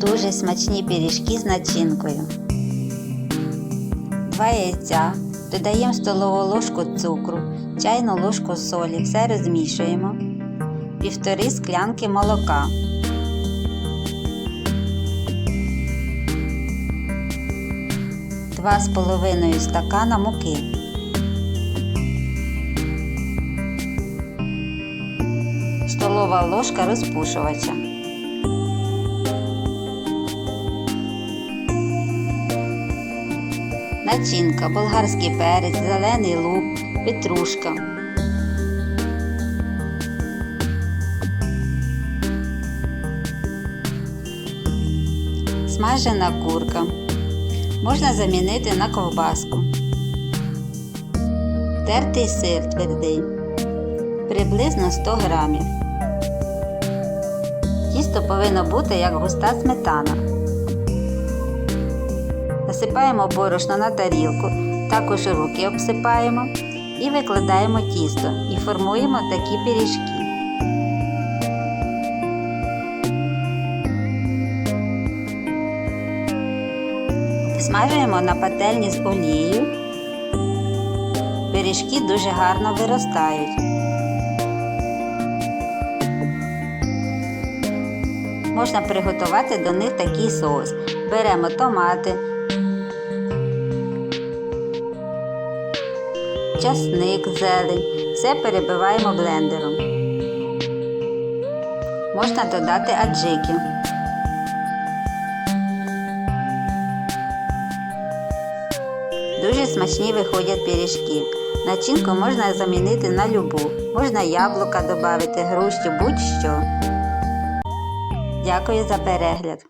Дуже смачні пиріжки з начинкою. Два яйця. Додаємо столову ложку цукру, чайну ложку солі. Все розмішуємо. Півтори склянки молока. Два з половиною стакана муки. Столова ложка розпушувача. Начинка, болгарський перець, зелений лук, петрушка. Смажена курка. Можна замінити на ковбаску. Тертий сир твердий. Приблизно 100 грамів. Тісто повинно бути як густа сметана. Насипаємо борошно на тарілку, також руки обсипаємо і викладаємо тісто і формуємо такі пиріжки. Смажуємо на пательні з олією. Пиріжки дуже гарно виростають. Можна приготувати до них такий соус. Беремо томати, часник, зелень. Все перебиваємо блендером. Можна додати аджики. Дуже смачні виходять пиріжки. Начинку можна замінити на любу. Можна яблука додати, груші, будь-що. Дякую за перегляд.